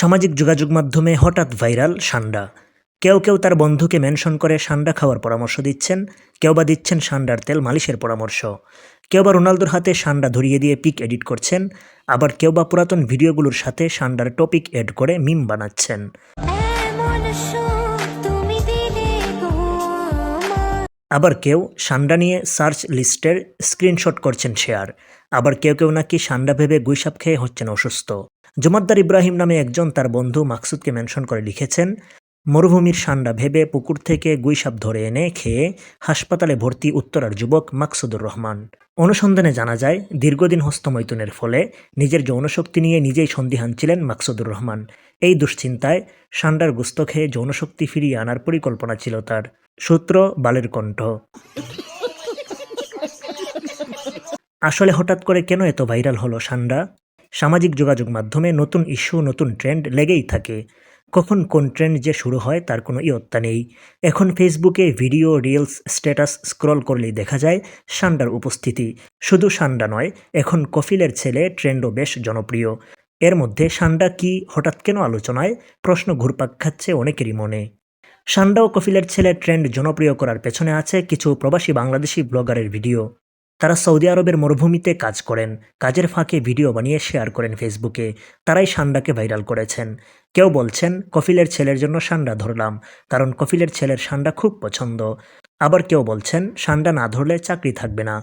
সামাজিক যোগাযোগ মাধ্যমে হঠাৎ ভাইরাল সান্ডা। কেউ কেউ তার বন্ধুকে মেনশন করে সান্ডা খাওয়ার পরামর্শ দিচ্ছেন, কেউ বা দিচ্ছেন সান্ডার তেল মালিশের পরামর্শ। কেউ বা রোনালদোর হাতে সান্ডা ধরিয়ে দিয়ে পিক এডিট করছেন, আবার কেউ বা পুরাতন ভিডিওগুলোর সাথে সান্ডার টপিক এড করে মিম বানাচ্ছেন। আবার কেউ সান্ডা নিয়ে সার্চ লিস্টের স্ক্রিনশট করছেন শেয়ার। আবার কেউ কেউ নাকি সান্ডা ভেবে গুইসাপ খেয়ে হচ্ছেন অসুস্থ। জুমাদ্দার ইব্রাহিম নামে একজন তার বন্ধু মাকসুদকে মেনশন করে লিখেছেন মরুভূমির সান্ডা ভেবে পুকুর থেকে গুইসাপ ধরে এনে খেয়ে হাসপাতালে ভর্তি উত্তরার যুবক মাকসুদুর রহমান। অনুসন্ধানে জানা যায়, দীর্ঘদিন হস্তমৈথুনের ফলে নিজের যৌনশক্তি নিয়ে নিজেই সন্দিহান ছিলেন মাকসুদুর রহমান। এই দুশ্চিন্তায় সান্ডার গুস্ত খেয়ে যৌনশক্তি ফিরিয়ে আনার পরিকল্পনা ছিল তার। সূত্র, বালের কণ্ঠ। আসলে হঠাৎ করে কেন এত ভাইরাল হলো সান্ডা? সামাজিক যোগাযোগ মাধ্যমে নতুন ইস্যু, নতুন ট্রেন্ড লেগেই থাকে। কখন কোন ট্রেন্ড যে শুরু হয় তার কোনো ইয়ত্তা নেই। এখন ফেসবুকে ভিডিও রিলস স্ট্যাটাস স্ক্রল করলেই দেখা যায় সান্ডার উপস্থিতি। শুধু সান্ডা নয়, এখন কফিলের ছেলে ট্রেন্ডও বেশ জনপ্রিয়। এর মধ্যে সান্ডা কি হঠাৎ কেন আলোচনায়? প্রশ্ন ঘুরপাক খাচ্ছে অনেকেরই মনে। সান্ডা ও কফিলের ছেলে ট্রেন্ড জনপ্রিয় করার পেছনে আছে কিছু প্রবাসী বাংলাদেশি ব্লগারের ভিডিও তারা সৌদি আরবের মরুভূমিতে কাজ করেন, কাজের ফাঁকে ভিডিও বানিয়ে শেয়ার করেন ফেসবুকে। তারাই সান্ডাকে ভাইরাল করেছেন। কেউ বলছেন, কফিলের ছেলের জন্য সান্ডা ধরলাম, কারণ কফিলের ছেলের সান্ডা খুব পছন্দ। আবার কেউ বলছেন, সান্ডা না ধরলে চাকরি থাকবে না।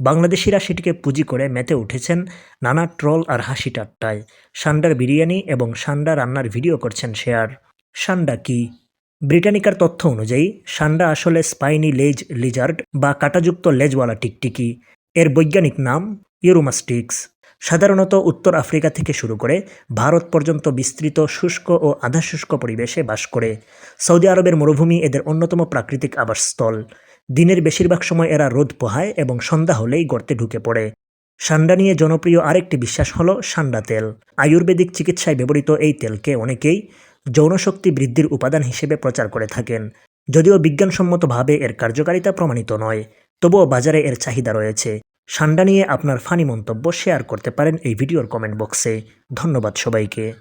বাংলাদেশিরা সেটিকে পুঁজি করে মেতে উঠেছেন নানা ট্রল আর হাসি ঠাট্টায়। সান্ডার বিরিয়ানি এবং সান্ডা রান্নার ভিডিও করছেন শেয়ার। সান্ডা কি? ব্রিটানিকার তথ্য অনুযায়ী, সান্ডা আসলে স্পাইনি লেজ লিজার্ড বা কাঁটাযুক্ত লেজওয়ালা টিকটিকি। এর বৈজ্ঞানিক নাম ইউরোমাস্টিক্স। সাধারণত উত্তর আফ্রিকা থেকে শুরু করে ভারত পর্যন্ত বিস্তৃত শুষ্ক ও আধা শুষ্ক পরিবেশে বাস করে। সৌদি আরবের মরুভূমি এদের অন্যতম প্রাকৃতিক আবাসস্থল। দিনের বেশিরভাগ সময় এরা রোদ পোহায় এবং সন্ধ্যা হলেই গর্তে ঢুকে পড়ে। সান্ডা নিয়ে জনপ্রিয় আরেকটি বিশ্বাস হলো সান্ডা তেল। আয়ুর্বেদিক চিকিৎসায় ব্যবহৃত এই তেলকে অনেকেই যৌনশক্তি বৃদ্ধির উপাদান হিসেবে প্রচার করে থাকেন, যদিও বিজ্ঞানসম্মতভাবে এর কার্যকারিতা প্রমাণিত নয়, তবুও বাজারে এর চাহিদা রয়েছে। সান্ডা নিয়ে আপনার ফানি মন্তব্য শেয়ার করতে পারেন এই ভিডিওর কমেন্ট বক্সে। ধন্যবাদ সবাইকে।